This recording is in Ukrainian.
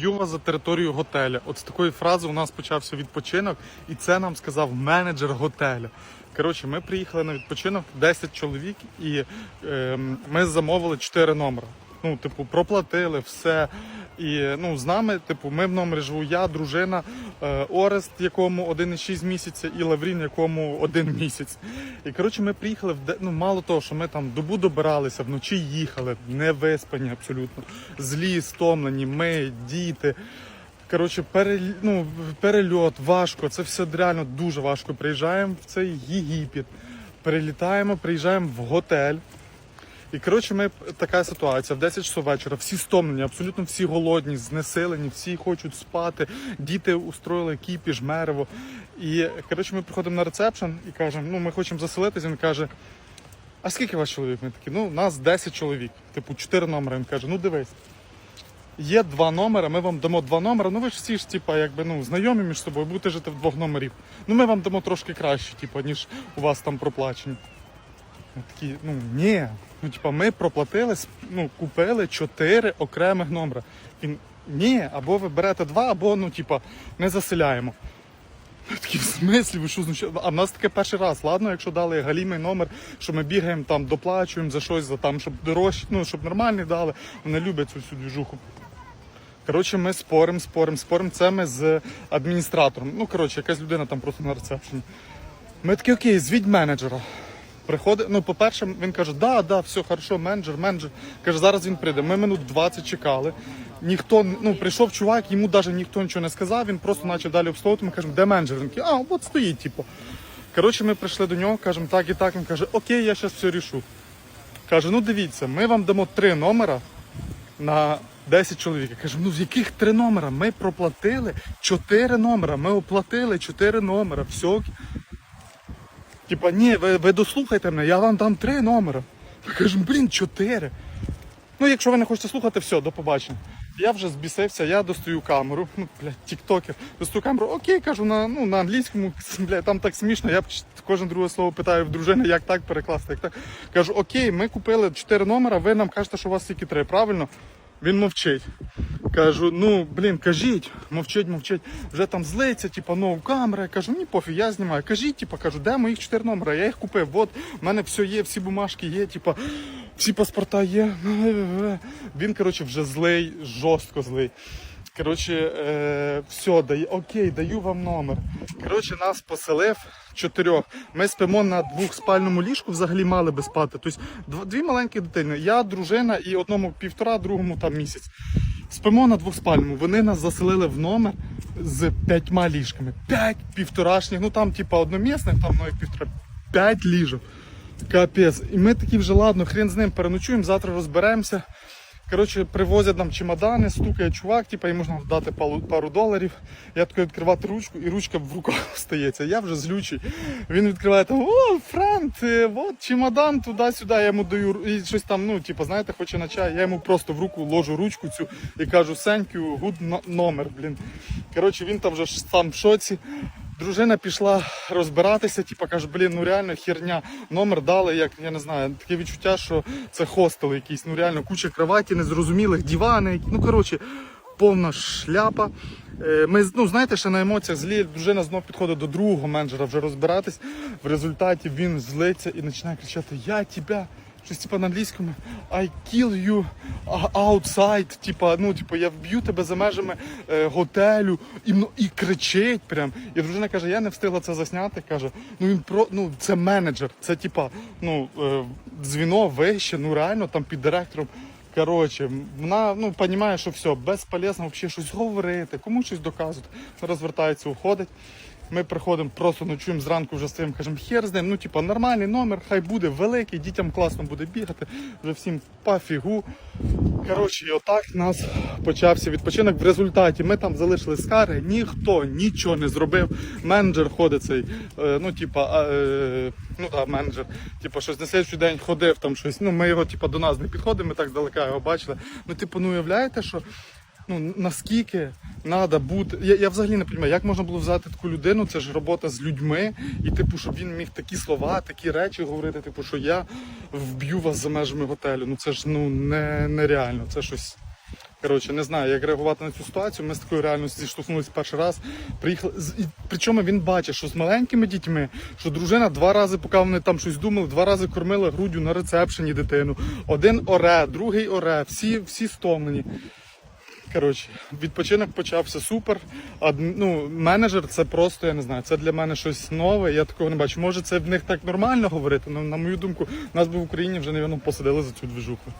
Юва за територію готеля. От з такої фрази у нас почався відпочинок, і це нам сказав менеджер готелю. Коротше, ми приїхали на відпочинок 10 чоловік, і е, ми замовили 4 номери. Ну, типу, проплатили все. І ну, з нами, типу, ми в номері живу я, дружина, е, Орест, якому 1,6 місяця, і Лаврін, якому 1 місяць. І коротше, ми приїхали в де- ну, мало того, що ми там добу добиралися, вночі їхали, не виспані абсолютно, злі, стомлені, ми, діти. Коротше, пере, ну, перельот важко, це все реально дуже важко. Приїжджаємо в цей Єгипет, перелітаємо, приїжджаємо в готель. І коротше, ми така ситуація. В 10 часов вечора всі стомлені, абсолютно всі голодні, знесилені, всі хочуть спати. Діти устроїли кіпіш, мерево. І коротше, ми приходимо на ресепшн і кажемо, ну ми хочемо заселитися. Він каже: А скільки вас чоловік? Ми такі, ну у нас 10 чоловік, типу 4 номери. Він каже, ну дивись. Є два номери, ми вам дамо два номери. Ну ви ж всі ж типа, якби ну знайомі між собою, будете жити в двох номерів. Ну ми вам дамо трошки краще, типу, ніж у вас там проплачені. Такі, ну ні. Ну, типа, ми проплатили, ну, купили чотири окремих номера. Він ні, або ви берете два, або ну, типа, не заселяємо. Ми такі, в смислі, ви що знущаєте? А в нас таке перший раз. Ладно, якщо дали галімий номер, що ми бігаємо там, доплачуємо за щось, за там, щоб дорожче, ну, щоб нормальний дали. Вони люблять цю всю двіжуху. Коротше, ми споримо, споримо, споримо. Це ми з адміністратором. Ну, коротше, якась людина там просто на ресепшені. Ми такі, окей, звідь менеджера. Приходить, ну, по-перше, він каже, да, да, все хорошо, менеджер, менеджер. Каже, зараз він прийде. Ми минут 20 чекали. Ніхто, ну, прийшов чувак, йому навіть ніхто нічого не сказав, він просто почав далі обслуговувати. Ми кажемо, де менеджер? Він каже, а, от стоїть, типу. Коротше, ми прийшли до нього, кажемо, так і так. Він каже, окей, я зараз все рішу. Каже, ну дивіться, ми вам дамо три номера на 10 чоловік. Я кажу, ну з яких три номера? Ми проплатили чотири номера, ми оплатили чотири номера. Все. Типа, ні, ви, ви дослухайте мене, я вам дам три номера. Я кажу, блін, чотири. Ну, якщо ви не хочете слухати, все, до побачення. Я вже збісився, я достаю камеру, ну, блядь, тіктокер, достаю камеру, окей, кажу, на, ну, на англійському, блядь, там так смішно, я кожне друге слово питаю в дружини, як так перекласти, як так. Кажу, окей, ми купили чотири номера, ви нам кажете, що у вас тільки три, правильно? Він мовчить. Кажу, ну блін, кажіть, мовчить, мовчить. Вже там злиться, типу, ну камера. Я кажу, ні, пофіг, я знімаю. Кажіть, типа, кажу, де моїх чотири номера? Я їх купив. От, в мене все є, всі бумажки є, типу, всі паспорта є. Він, коротше, вже злий, жорстко злий. Коротше, е, все, дає, окей, даю вам номер. Коротше, нас поселив чотирьох. Ми спимо на двохспальному ліжку, взагалі мали би спати. Тобто дві маленькі дитини. Я, дружина і одному півтора, другому там місяць. Спимо на двохспальному. Вони нас заселили в номер з п'ятьма ліжками. П'ять півторашніх, ну там, типа, одномісних, там ну, півтора. П'ять ліжок. Капець. І ми такі вже ладно, хрен з ним переночуємо, завтра розберемося. Коротше, привозять нам чемодани, стукає чувак, типу, йому можна дати пару, пару доларів. Я тако відкривати ручку, і ручка в руках стається. Я вже злючий. Він відкриває там, о, френд, от чемодан туди-сюди. Я йому даю і щось там, ну, типу, знаєте, хоче на чай. Я йому просто в руку ложу ручку цю і кажу good no- номер, блін. Коротше, він там вже сам в шоці. Дружина пішла розбиратися, типу каже, блін, ну реально херня. Номер дали, як я не знаю, таке відчуття, що це хостел якийсь. Ну реально куча кроваті, незрозумілих, дивани. Ну коротше, повна шляпа. Е, Ми ну знаєте, ще на емоціях злі. Дружина знов підходить до другого менеджера вже розбиратись. В результаті він злиться і починає кричати: Я тебе. Щось типа на англійському I kill you outside, типа, ну, типа, я вб'ю тебе за межами е, готелю і, ну, і кричить прям. І дружина каже, я не встигла це засняти. Каже, ну він про ну це менеджер, це типа, ну е, дзвіно вище, ну реально там під директором. Коротше, вона ну розуміє, що все, безполезно взагалі щось говорити, комусь щось доказувати. Розвертається, уходить. Ми приходимо, просто ночуємо зранку вже стоїмо, кажемо, хер з ним, ну типа нормальний номер, хай буде великий, дітям класно буде бігати, вже всім пофігу. Коротше, і отак у нас почався відпочинок. В результаті ми там залишили скари, ніхто нічого не зробив. Менеджер ходить цей, е, ну типа, е, ну так, менеджер, типа щось на слідчий день ходив там щось. Ну ми його типа до нас не підходимо, ми так здалека його бачили. Ну, типу, ну уявляєте, що ну наскільки треба бути. Я, я взагалі не розумію, як можна було взяти таку людину, це ж робота з людьми, і типу, щоб він міг такі слова, такі речі говорити, типу, що я вб'ю вас за межами готелю. Ну це ж ну не, нереально, це щось Коротше, не знаю, як реагувати на цю ситуацію. Ми з такою реальністю зіштовхнулися перший раз. Приїхали причому він бачить, що з маленькими дітьми, що дружина два рази, поки вони там щось думали, два рази кормила груддю на рецепшені дитину. Один оре, другий оре, всі, всі стомлені. Коротше, відпочинок почався супер. А ну, менеджер це просто, я не знаю, це для мене щось нове. Я такого не бачу. Може, це в них так нормально говорити, але на мою думку, нас би в Україні вже, напевно, посадили за цю движуху.